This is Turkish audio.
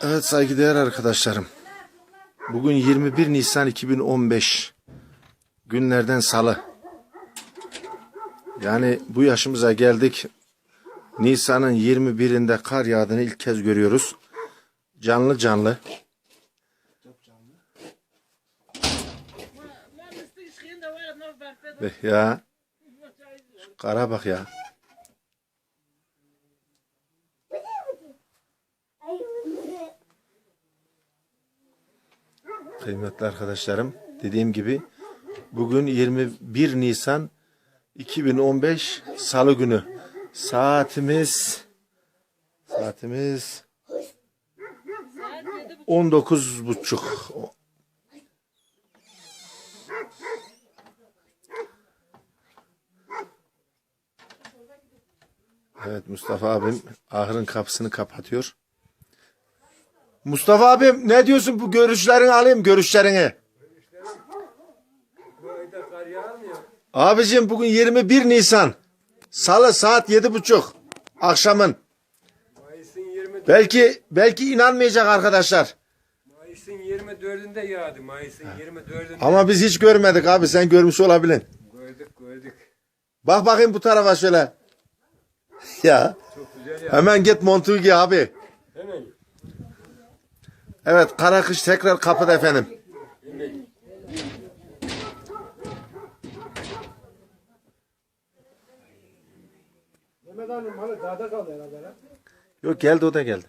Evet saygıdeğer arkadaşlarım. Bugün 21 Nisan 2015 günlerden salı. Yani bu yaşımıza geldik. Nisan'ın 21'inde kar yağdığını ilk kez görüyoruz. Canlı canlı. Ya şu kara bak ya. Kıymetli arkadaşlarım, dediğim gibi bugün 21 Nisan 2015 Salı günü. Saatimiz saatimiz 19 buçuk. Evet Mustafa abim ahırın kapısını kapatıyor. Mustafa abim ne diyorsun bu görüşlerini alayım görüşlerini. Abicim bugün 21 Nisan. Salı saat yedi buçuk. Akşamın. Mayıs'ın 20 Belki belki inanmayacak arkadaşlar. Mayıs'ın 24'ünde yağdı. Mayıs'ın 24'ünde. Ama biz hiç görmedik abi sen görmüş olabilin. Gördük gördük. Bak bakayım bu tarafa şöyle. Ya Çok güzel yağdı. hemen git montuğu giy abi. Evet kara kış tekrar kapıda efendim. Mehmet Ali malı dağda kaldı herhalde. Yok geldi o da geldi.